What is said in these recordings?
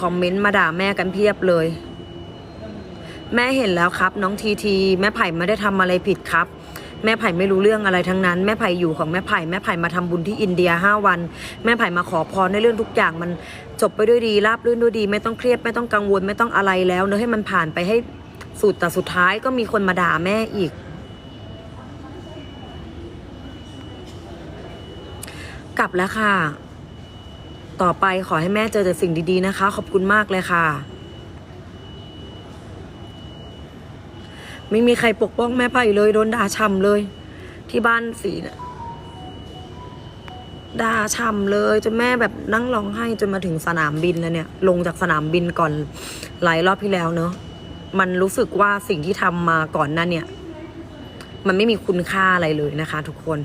คอมเมนต์มาด่าแม่กันเพียบเลย แม่เห็นแล้วครับ น้องทีที แม่ไผ่ไม่ได้ทำอะไรผิดครับ แม่ไผ่ไม่รู้เรื่องอะไรทั้งนั้น แม่ไผ่อยู่ของแม่ไผ่แม่ไผ่มาทำบุญที่อินเดียห้าวัน แม่ไผ่มาขอพรในเรื่องทุกอย่างมันจบไปด้วยดีราบรื่นด้วยดี ไม่ต้องเครียดไม่ต้องกังวลไม่ต้องอะไรแล้วเนอะให้มันผ่านไปให้สุดแต่สุดท้ายก็มีคนมาด่าแม่อีกกลับแล้วค่ะ ต่อไปขอให้แม่เจอแต่สิ่งดีๆนะคะ ขอบคุณมากเลยค่ะ ไม่มีใครปกป้องแม่ไผ่เลยโดนด่าช่ำเลย ที่บ้านสีน่ะด่าช่ำเลยจนแม่แบบนั่งร้องไห้จนมาถึงสนามบินแล้วเนี่ย ลงจากสนามบินก่อนหลายรอบที่แล้วเนอะมันรู้สึกว่าสิ่งที่ทำมาก่อนนั้นเนี่ย มันไม่มีคุณค่าอะไรเลยนะคะ ทุกคน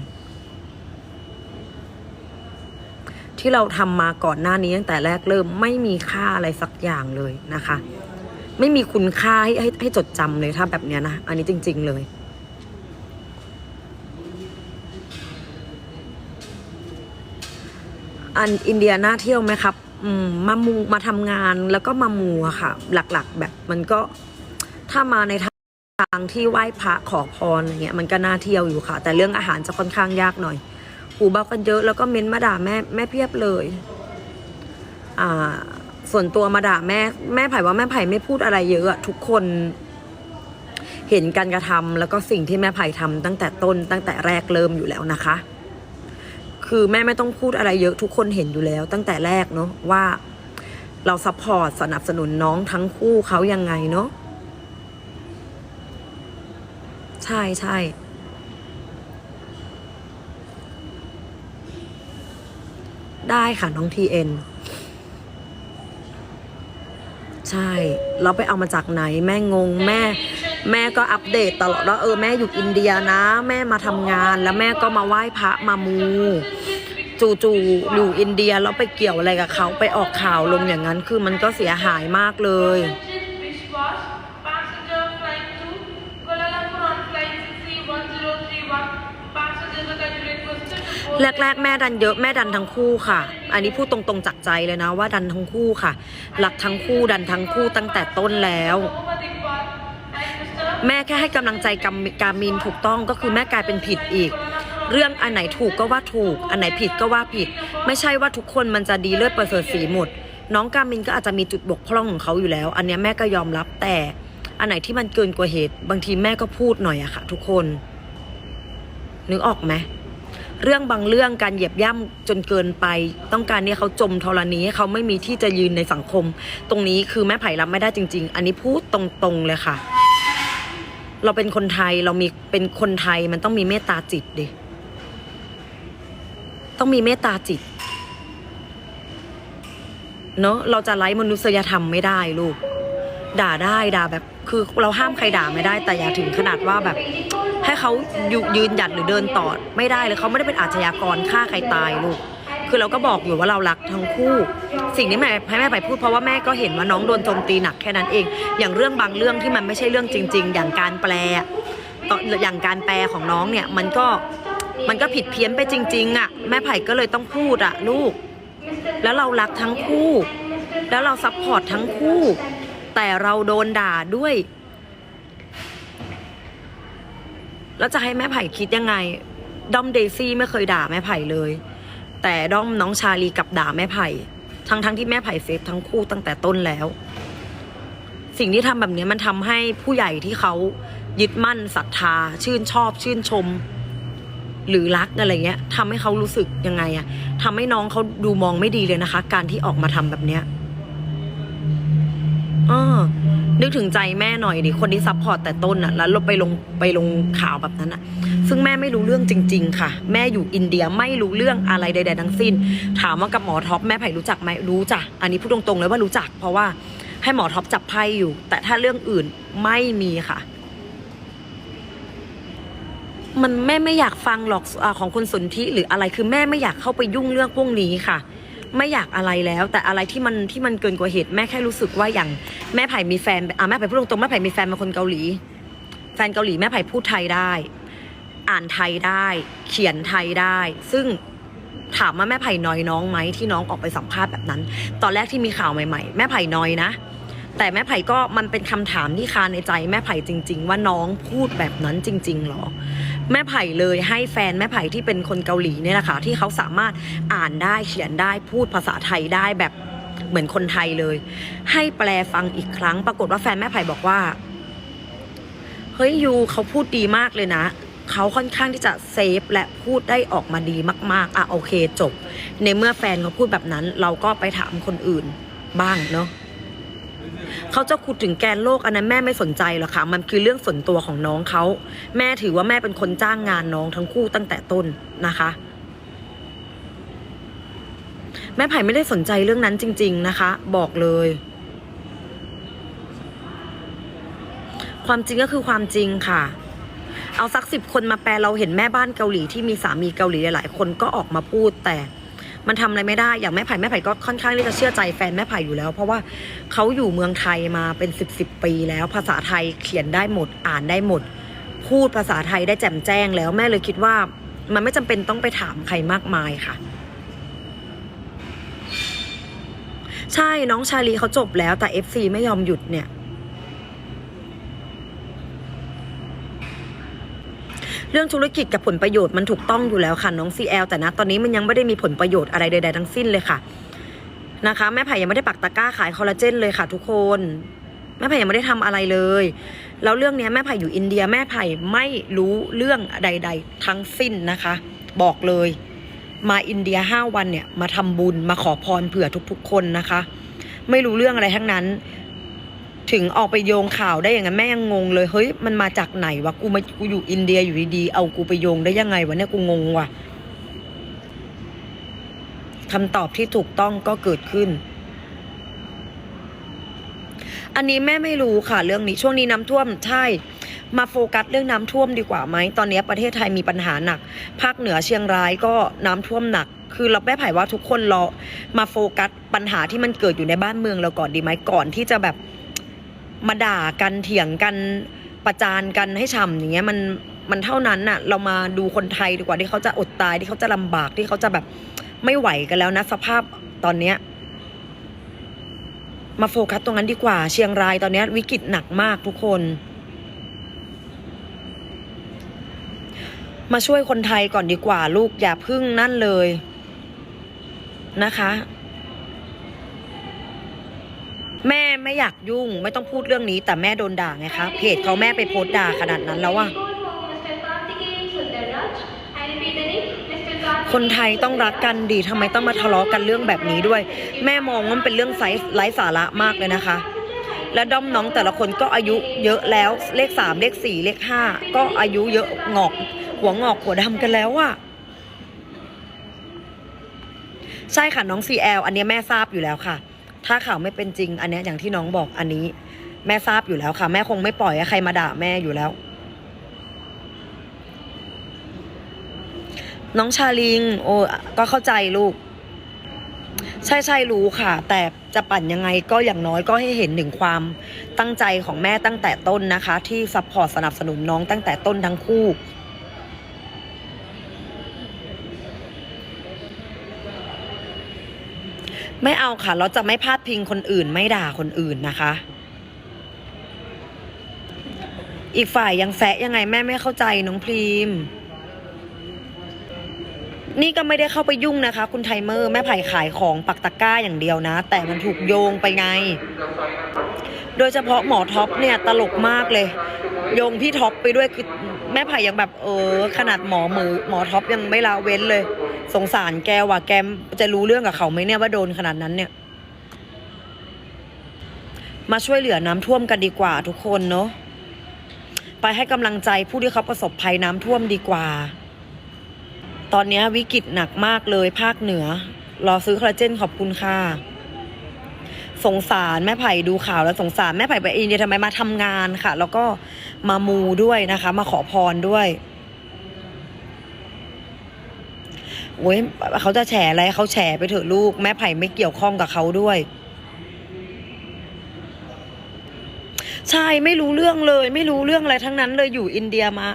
ที่เราทำมาก่อนหน้านี้ตั้งแต่แรกเริ่มไม่มีค่าอะไรสักอย่างเลยนะคะ ไม่มีคุณค่าให้ให้ให้จดจำเลยถ้าแบบเนี้ยนะ อันนี้จริง ๆ เลยอันอินเดียน่าเที่ยวไหมครับมามูมาทำงานแล้วก็มามูอะค่ะ หลักๆ แบบมันก็ถ้ามาในทางที่ไหว้พระขอพรอะไรเงี้ยมันก็น่าเที่ยวอยู่ค่ะ แต่เรื่องอาหารจะค่อนข้างยากหน่อย หูเบากันเยอะแล้วก็เม้นมาด่าแม่แม่เพียบเลย อ่า ส่วนตัวมาด่าแม่แม่ไผ่ว่าแม่ไผ่ไม่พูดอะไรเยอะอะทุกคนเห็นการกระทำแล้วก็สิ่งที่แม่ไผ่ทำตั้งแต่ต้นตั้งแต่แรกเริ่มอยู่แล้วนะคะ คือแม่ไม่ต้องพูดอะไรเยอะทุกคนเห็นอยู่แล้ว ตั้งแต่แรกเนาะว่าเราซัพพอร์ตสนับสนุนน้องทั้งคู่เขายังไงเนาะใช่ใช่ ได้ค่ะน้องทีเอ็นใช่เราไปเอามาจากไหน แม่งงแม่ แม่ก็อัปเดตตลอดว่าเออแม่อยู่อินเดียนะ แม่มาทำงานแล้วแม่ก็มาไหว้พระมามู จู่ๆอยู่อินเดียแล้วไปเกี่ยวอะไรกับเขาไปออกข่าวลงอย่างนั้นคือมันก็เสียหายมากเลย แรกๆ แม่ดันเยอะแม่ดันทั้งคู่ค่ะ อันนี้พูดตรงๆจากใจเลยนะว่าดันทั้งคู่ค่ะรักทั้งคู่ดันทั้งคู่ตั้งแต่ต้นแล้ว แม่แค่ให้กำลังใจกามินถูกต้องก็คือแม่กลายเป็นผิดอีก เรื่องอันไหนถูกก็ว่าถูก อันไหนผิดก็ว่าผิด ไม่ใช่ว่าทุกคนมันจะดีเลิศประเสริฐสีหมด น้องกามินก็อาจจะมีจุดบกพร่องของเขาอยู่แล้ว อันนี้แม่ก็ยอมรับแต่ อันไหนที่มันเกินกว่าเหตุ บางทีแม่ก็พูดหน่อยอะค่ะ ทุกคน นึกออกไหม เรื่องบางเรื่องการเหยียบย่ำจนเกินไป ต้องการเนี่ยเขาจมธรณีให้เขาไม่มีที่จะยืนในสังคม ตรงนี้คือแม่ไผ่รับไม่ได้จริง ๆ อันนี้พูดตรงๆเลยค่ะ เราเป็นคนไทยเรามีเป็นคนไทยมันต้องมีเมตตาจิตดิต้องมีเมตตาจิตเนอะเราจะไร้มนุษยธรรมไม่ได้ลูก ด่าได้ด่าแบบ คือเราห้ามใครด่าไม่ได้ แต่อย่าถึงขนาดว่าแบบ ให้เขายืนหยัดหรือเดินต่อไม่ได้เลยเขาไม่ได้เป็นอาชญากรฆ่าใครตายลูกคือเราก็บอกอยู่ว่าเรารักทั้งคู่ สิ่งที่แม่ให้แม่ไปพูดเพราะว่าแม่ก็เห็นว่าน้องโดนโจมตีหนักแค่นั้นเอง อย่างเรื่องบางเรื่องที่มันไม่ใช่เรื่องจริง ๆ อย่างการแปลออย่างการแปลของน้องเนี่ยมันก็มันก็ผิดเพี้ยนไปจริง ๆอะแม่ไผ่ก็เลยต้องพูดอะลูก แล้วเรารักทั้งคู่ แล้วเราซัพพอร์ตทั้งคู่ แต่เราโดนด่าด้วย แล้วจะให้แม่ไผ่คิดยังไง ด้อมเดซี่ไม่เคยด่าแม่ไผ่เลย แต่ด้อมน้องชาลีกลับด่าแม่ไผ่ทั้งทั้งที่แม่ไผ่เซฟทั้งคู่ตั้งแต่ต้นแล้ว สิ่งที่ทำแบบนี้มันทำให้ผู้ใหญ่ที่เขายึดมั่นศรัทธา ชื่นชอบ ชื่นชม หรือรักอะไรเงี้ยทำให้เขารู้สึกยังไงอะทำให้น้องเขาดูมองไม่ดีเลยนะคะ การที่ออกมาทำแบบเนี้ย ออนึกถึงใจแม่หน่อยดิคนที่ซัพพอร์ตแต่ต้นอะแล้วไปลงไปลงข่าวแบบนั้นอะซึ่งแม่ไม่รู้เรื่องจริง ๆ ค่ะ แม่อยู่อินเดียไม่รู้เรื่องอะไรใด ๆ ทั้งสิ้น ถามว่ากับหมอท็อปแม่ไผ่รู้จักไหมรู้จ้ะอันนี้พูดตรงๆเลยว่ารู้จัก เพราะว่าให้หมอท็อปจับไพ่อยู่ แต่ถ้าเรื่องอื่นไม่มีค่ะ มันแม่ไม่อยากฟังหรอกอของคุณสนธิหรืออะไรคือแม่ไม่อยากเข้าไปยุ่งเรื่องพวกนี้ค่ะ ไม่อยากอะไรแล้ว แต่อะไรที่มันที่มันเกินกว่าเหตุแม่แค่รู้สึกว่าอย่างแม่ไผ่มีแฟนอะแม่ไผ่พูดตรงๆแม่ไผ่มีแฟนเป็นคนเกาหลี แฟนเกาหลีแม่ไผ่พูดไทยได้ อ่านไทยได้ เขียนไทยได้ ซึ่งถามว่าแม่ไผ่น้อยน้องไหมที่น้องออกไปสัมภาษณ์แบบนั้น ตอนแรกที่มีข่าวใหม่ ๆ แม่ไผ่น้อยนะ แต่แม่ไผ่ก็มันเป็นคำถามที่คาในใจแม่ไผ่จริง ๆ ว่าน้องพูดแบบนั้นจริงๆหรอ แม่ไผ่เลยให้แฟนแม่ไผ่ที่เป็นคนเกาหลีเนี่ยแหละค่ะที่เขาสามารถอ่านได้เขียนได้พูดภาษาไทยได้แบบเหมือนคนไทยเลย ให้แปลฟังอีกครั้ง ปรากฏว่าแฟนแม่ไผ่บอกว่าเฮ้ยยูเขาพูดดีมากเลยนะเขาค่อนข้างที่จะเซฟและพูดได้ออกมาดีมาก ๆ อะโอเคจบ ในเมื่อแฟนเขาพูดแบบนั้น เราก็ไปถามคนอื่นบ้างเนาะ เขาจะขุดถึงแกนโลกอันนั้นแม่ไม่สนใจหรอกค่ะ มันคือเรื่องส่วนตัวของน้องเขา แม่ถือว่าแม่เป็นคนจ้างงานน้องทั้งคู่ตั้งแต่ต้นนะคะ แม่ไผ่ไม่ได้สนใจเรื่องนั้นจริง ๆนะคะ บอกเลย ความจริงก็คือความจริงค่ะเอาสักสิบคนมาแปลเราเห็นแม่บ้านเกาหลีที่มีสามีเกาหลีหลายคนก็ออกมาพูดแต่ มันทำอะไรไม่ได้อย่างแม่ไผ่แม่ไผ่ก็ค่อนข้างที่จะเชื่อใจแฟนแม่ไผ่อยู่แล้ว เพราะว่าเขาอยู่เมืองไทยมาเป็นสิบสิบปีแล้วภาษาไทยเขียนได้หมดอ่านได้หมด พูดภาษาไทยได้แจ่มแจ้งแล้วแม่เลยคิดว่า มันไม่จำเป็นต้องไปถามใครมากมายค่ะใช่น้องชาลีเขาจบแล้วแต่ FC ไม่ยอมหยุดเนี่ย เรื่องธุรกิจกับผลประโยชน์มันถูกต้องอยู่แล้วค่ะน้อง CL แต่นะตอนนี้มันยังไม่ได้มีผลประโยชน์อะไรใดๆทั้งสิ้นเลยค่ะนะคะแม่ไผ่ยังไม่ได้ปักตะกร้าขายคอลลาเจนเลยค่ะ ทุกคนแม่ไผ่ยังไม่ได้ทำอะไรเลยแล้วเรื่องนี้แม่ไผ่อยู่อินเดียแม่ไผ่ไม่รู้เรื่องใด ๆ ทั้งสิ้นนะคะ บอกเลย มาอินเดียห้าวันเนี่ยมาทำบุญมาขอพรเผื่อทุกๆคนนะคะ ไม่รู้เรื่องอะไรทั้งนั้น ถึงออกไปโยงข่าวได้อย่างนั้นแม่ยังงงเลยเฮ้ยมันมาจากไหนวะกูมากูอยู่อินเดียอยู่ดีๆเอากูไปโยงได้ยังไงวะเนี่ยกูงงว่ะคำตอบที่ถูกต้องก็เกิดขึ้น อันนี้แม่ไม่รู้ค่ะ เรื่องนี้ช่วงนี้น้ำท่วมใช่มาโฟกัสเรื่องน้ำท่วมดีกว่าไหม ตอนนี้ประเทศไทยมีปัญหาหนัก ภาคเหนือเชียงรายก็น้ำท่วมหนัก คือเราแม่ไผ่ว่าทุกคนรอมาโฟกัสปัญหาที่มันเกิดอยู่ในบ้านเมืองเราก่อนดีไหมก่อนที่จะแบบ มาด่ากันเถียงกันประจานกันให้ช่ำอย่างเงี้ยมันมันเท่านั้นน่ะ เรามาดูคนไทยดีกว่าที่เขาจะอดตายที่เขาจะลำบากที่เขาจะแบบไม่ไหวกันแล้วนะสภาพตอนเนี้ยมาโฟกัสตรงนั้นดีกว่า เชียงรายตอนเนี้ยวิกฤตหนักมากทุกคน มาช่วยคนไทยก่อนดีกว่า ลูกอย่าพึ่งนั่นเลยนะคะ แม่ไม่อยากยุ่งไม่ต้องพูดเรื่องนี้ แต่แม่โดนด่าไงคะเพจเขาแม่ไปโพสต์ด่าขนาดนั้นแล้วอะคนไทยต้องรักกันดีทำไมต้องมาทะเลาะกันเรื่องแบบนี้ด้วย แม่มองว่ามันเป็นเรื่องไร้สาระมากเลยนะคะ และด้อมน้องแต่ละคนก็อายุเยอะแล้วเลขสามเลขสี่เลขห้าก็อายุเยอะงอก หัวงอกหัวดำกันแล้วอะใช่ค่ะน้อง CL อันนี้แม่ทราบอยู่แล้วค่ะ ถ้าข่าวไม่เป็นจริง อันเนี้ยอย่างที่น้องบอกอันนี้ แม่ทราบอยู่แล้วค่ะ แม่คงไม่ปล่อยให้ใครมาด่าแม่อยู่แล้ว น้องชาลิง โอ้ก็เข้าใจลูก ใช่ใช่รู้ค่ะ แต่จะปั่นยังไงก็อย่างน้อยก็ให้เห็นถึงความตั้งใจของแม่ตั้งแต่ต้นนะคะ ที่ซัพพอร์ตสนับสนุนน้องตั้งแต่ต้นทั้งคู่ ไม่เอาค่ะ เราจะไม่พาดพิงคนอื่น ไม่ด่าคนอื่นนะคะ อีกฝ่ายยังแซะยังไงแม่ไม่เข้าใจน้องพรีม นี่ก็ไม่ได้เข้าไปยุ่งนะคะ คุณไทเมอร์แม่ไผ่ขายของปักตะกร้าอย่างเดียวนะ แต่มันถูกโยงไปไง โดยเฉพาะหมอท็อปเนี่ยตลกมากเลย โยงพี่ท็อปไปด้วยคือแม่ไผ่ยังแบบเออ ขนาดหมอมือหมอท็อปยังไม่ละเว้นเลย สงสารแกว่ะแกจะรู้เรื่องกับเขาไหมเนี่ยว่าโดนขนาดนั้นเนี่ย มาช่วยเหลือน้ำท่วมกันดีกว่าทุกคนเนาะไปให้กำลังใจผู้ที่เขาประสบภัยน้ำท่วมดีกว่า ตอนนี้วิกฤตหนักมากเลยภาคเหนือ รอซื้อคอลลาเจนขอบคุณค่ะ สงสารแม่ไผ่ดูข่าวแล้วสงสารแม่ไผ่ไปอินเดียทำไมมาทำงานค่ะ แล้วก็มามูด้วยนะคะ มาขอพรด้วย โอ้ยเขาจะแฉอะไรเขาแฉไปเถอะลูก แม่ไผ่ไม่เกี่ยวข้องกับเขาด้วย ใช่ไม่รู้เรื่องเลย ไม่รู้เรื่องอะไรทั้งนั้นเลยอยู่อินเดียมา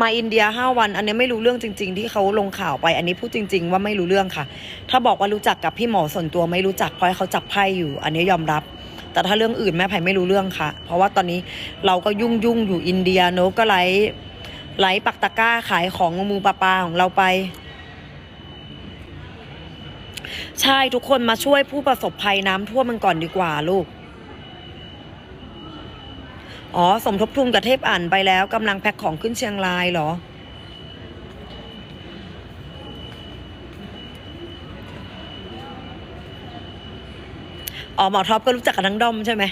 มาอินเดียห้าวัน อันนี้ไม่รู้เรื่องจริง ๆ ที่เขาลงข่าวไป อันนี้พูดจริง ๆ ว่าไม่รู้เรื่องค่ะ ถ้าบอกว่ารู้จักกับพี่หมอส่วนตัวไม่รู้จักเพราะเขาจับไพ่อยู่ อันนี้ยอมรับแต่ถ้าเรื่องอื่นแม่ไผ่ไม่รู้เรื่องค่ะ เพราะว่าตอนนี้เราก็ยุ่งยุ่งอยู่อินเดียเนก็ไลฟ์ไลฟ์ปักตะก้าขายของงูมูปลาปลาของเราไป ใช่ทุกคนมาช่วยผู้ประสบภัยน้ำท่วมมันก่อนดีกว่าลูก อ๋อ สมทบทุนกับเทพอ่านไปแล้วกำลังแพ็คของขึ้นเชียงรายเหรอ อ๋อ หมอท็อปก็รู้จักกับทั้งด้อมใช่ไหม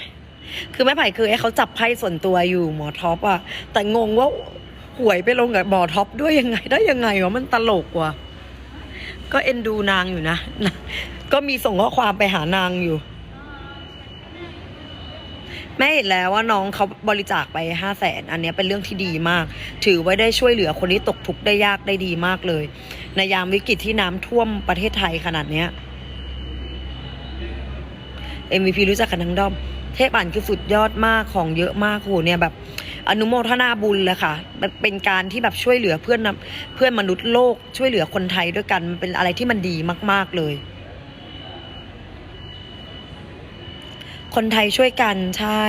คือแม่ไผ่คือให้เขาจับไพ่ส่วนตัวอยู่หมอท็อปอะแต่งงว่าหวยไปลงกับหมอท็อปด้วยยังไงได้ยังไงวะมันตลกว่ะ ก็เอ็นดูนางอยู่นะ ก็มีส่งข้อความไปหานางอยู่ แม่เห็นแล้วว่าน้องเขาบริจาคไปห้าแสนอันนี้เป็นเรื่องที่ดีมาก ถือไว้ได้ช่วยเหลือคนที่ตกทุกข์ได้ยากได้ดีมากเลย ในยามวิกฤตที่น้ำท่วมประเทศไทยขนาดเนี้ย MVP รู้จักกันทั้งด้อม เทพอ่านคือสุดยอดมากของเยอะมากโหเนี่ยแบบ อนุโมทนาบุญเลยค่ะเป็นการที่แบบช่วยเหลือเพื่อนเพื่อนมนุษย์โลกช่วยเหลือคนไทยด้วยกันมันเป็นอะไรที่มันดีมาก ๆเลย คนไทยช่วยกันใช่